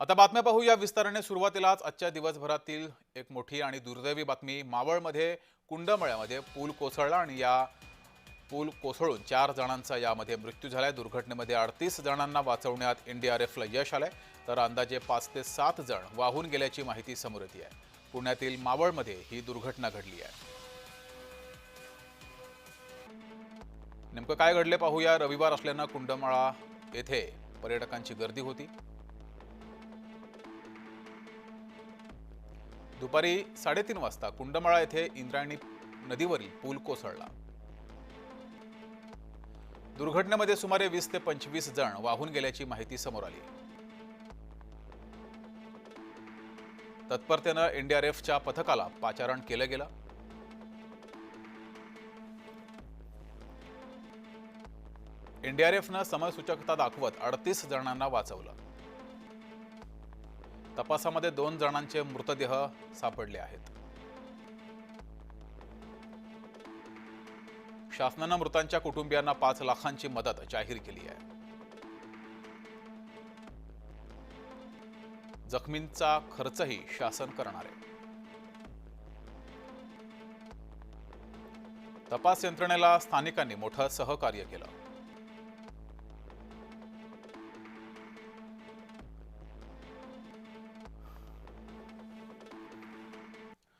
आता बातम्या पाहूया. विस्ताराने सुरुवातीलाच आजच्या दिवसभरातील एक मोठी आणि दुर्दैवी बातमी. मावळमध्ये कुंडमळ्यामध्ये पूल कोसळला आणि या पूल कोसळून चार जणांचा यामध्ये मृत्यू झालाय. दुर्घटनेमध्ये अडतीस जणांना वाचवण्यात एनडीआरएफला यश आलंय. तर अंदाजे पाच ते सात जण वाहून गेल्याची माहिती समोर येते आहे. पुण्यातील मावळमध्ये ही दुर्घटना घडली आहे. नेमकं काय घडले पाहूया. रविवार असल्यानं कुंडमाळा येथे पर्यटकांची गर्दी होती. दुपारी साडेतीन वाजता कुंडमाळा येथे इंद्रायणी नदीवरील पूल कोसळला. दुर्घटनेमध्ये सुमारे वीस ते पंचवीस जण वाहून गेल्याची माहिती समोर आली. तत्परतेनं एनडीआरएफच्या पथकाला पाचारण केलं गेलं. एनडीआरएफनं समयसूचकता दाखवत अडतीस जणांना वाचवलं. तपासामध्ये दोन जणांचे मृतदेह सापडले आहेत. शासनानं मृतांच्या कुटुंबियांना पाच लाखांची मदत जाहीर केली आहे. जखमींचा खर्चही शासन करणार आहे. तपास यंत्रणेला स्थानिकांनी मोठं सहकार्य केलं.